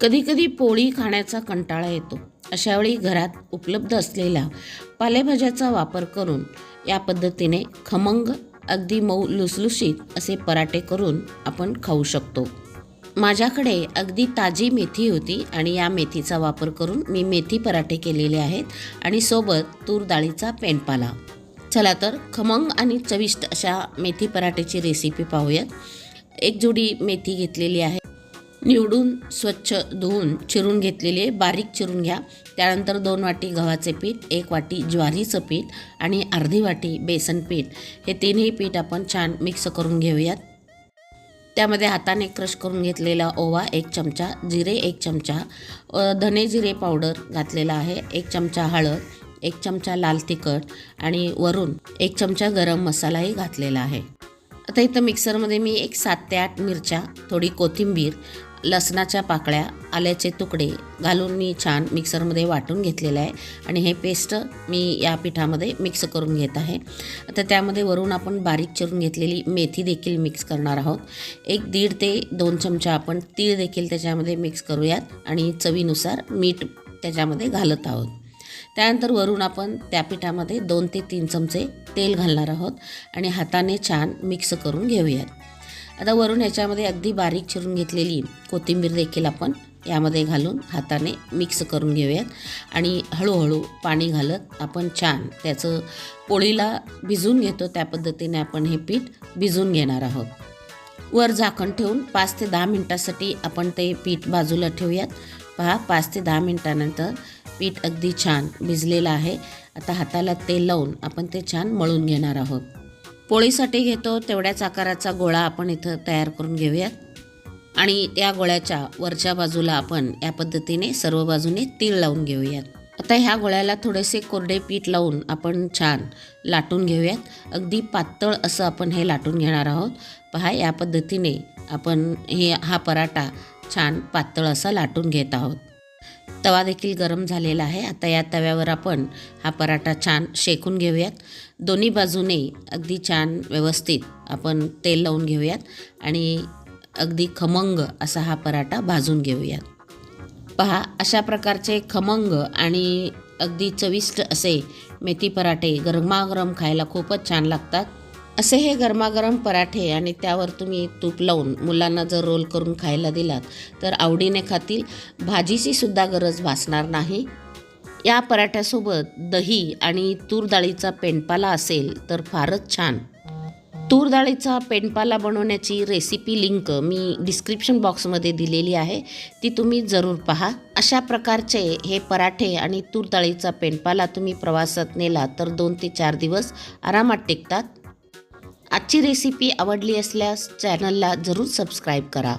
कधीकधी पोळी खाण्याचा कंटाळा येतो. अशावेळी घरात उपलब्ध असलेल्या पालेभाज्याचा वापर करून या पद्धतीने खमंग अगदी मऊ लुसलुशीत असे पराठे करून आपण खाऊ शकतो. माझ्याकडे अगदी ताजी मेथी होती आणि या मेथीचा वापर करून मी मेथी पराठे केलेले आहेत आणि सोबत तूर डाळीचा पेंडपाला चला तर खमंग आणि चविष्ट अशा मेथी पराठेची रेसिपी पाहूयात. एक जोडी मेथी घेतलेली आहे. निवडून स्वच्छ धुवून चिरून घेतलेले बारीक चिरून घ्या. त्यानंतर दोन वाटी गव्हाचे पीठ एक वाटी ज्वारीचं पीठ आणि अर्धी वाटी बेसन पीठ. हे तिन्ही पीठ आपण छान मिक्स करून घेऊयात. त्यामध्ये हाताने क्रश करून घेतलेला ओवा एक चमचा जिरे एक चमचा धने जिरे पावडर घातलेला आहे एक चमचा हळद एक चमचा लाल तिखट आणि वरून एक चमचा गरम मसालाही घातलेला आहे. आता इथं मिक्सरमध्ये मी एक सात ते आठ मिरच्या थोडी कोथिंबीर लसणाच्या पाकळ्या आल्याचे तुकडे घालून मी छान मिक्सरमध्ये वाटून घेतलेलं आहे. आणि हे पेस्ट मी या पिठामध्ये मिक्स करून घेत आहे. आता त्यामध्ये वरून आपण बारीक चिरून घेतलेली मेथी देखील मिक्स करणार आहोत. एक दीड ते दोन चमचा आपण तीळ देखील त्याच्यामध्ये मिक्स करूयात आणि चवीनुसार मीठ त्याच्यामध्ये घालत आहोत. त्यानंतर वरून आपण त्या पिठामध्ये दोन ते तीन चमचे तेल घालणार आहोत आणि हाताने छान मिक्स करून घेऊयात. आता वरून ह्याच्यामध्ये अगदी बारीक चिरून घेतलेली कोथिंबीर देखील आपण यामध्ये घालून हाताने मिक्स करून घेऊयात. आणि हळूहळू पाणी घालत आपण छान त्याचं पोळीला भिजून घेतो त्या पद्धतीने आपण हे पीठ भिजून घेणार आहोत. वर झाकण ठेवून पाच ते दहा मिनटासाठी आपण ते पीठ बाजूला ठेवूयात. पहा पाच ते दहा मिनटानंतर पीठ अगदी छान भिजलेलं आहे. आता हाताला तेल लावून आपण ते छान मळून घेणार आहोत. पोळीसाठी घेतो तेवढ्याच आकाराचा गोळा आपण इथं तयार करून घेऊयात आणि त्या गोळ्याच्या वरच्या बाजूला आपण या पद्धतीने सर्व बाजूने तीळ लावून घेऊयात. आता ह्या गोळ्याला थोडेसे कोरडे पीठ लावून आपण छान लाटून घेऊयात. अगदी पातळ असं आपण हे लाटून घेणार आहोत. पहा या पद्धतीने आपण हे हा पराठा छान पातळ असा लाटून घेत आहोत. तवा देखील गरम झालेला आहे. आता या तव्यावर आपण हा पराठा छान शेकून घेऊयात. दोन्ही बाजूने अगदी छान व्यवस्थित आपण तेल लावून घेऊयात आणि अगदी खमंग असा हा पराठा भाजून घेऊयात. पहा अशा प्रकारचे खमंग आणि अगदी चविष्ट असे मेथी पराठे गरमागरम खायला खूपच छान लागतात. असे हे गरमागरम पराठे आणि त्यावर तुम्ही तूप लावून मुलांना जर रोल करून खायला दिलात तर आवडीने खातील. भाजीची सुद्धा गरज भासणार नाही. या पराठ्यासोबत दही आणि तूर डाळीचा पेंडपाला असेल तर फारच छान. तूर डाळीचा पेंडपाला बनवण्याची रेसिपी लिंक मी डिस्क्रिप्शन बॉक्समध्ये दिलेली आहे. ती तुम्ही जरूर पहा. अशा प्रकारचे हे पराठे आणि तूर डाळीचा पेंडपाला तुम्ही प्रवासात नेला तर दोन ते चार दिवस आरामात टिकतात. आजची रेसिपी आवडली असल्यास चॅनलला जरूर सबस्क्राईब करा.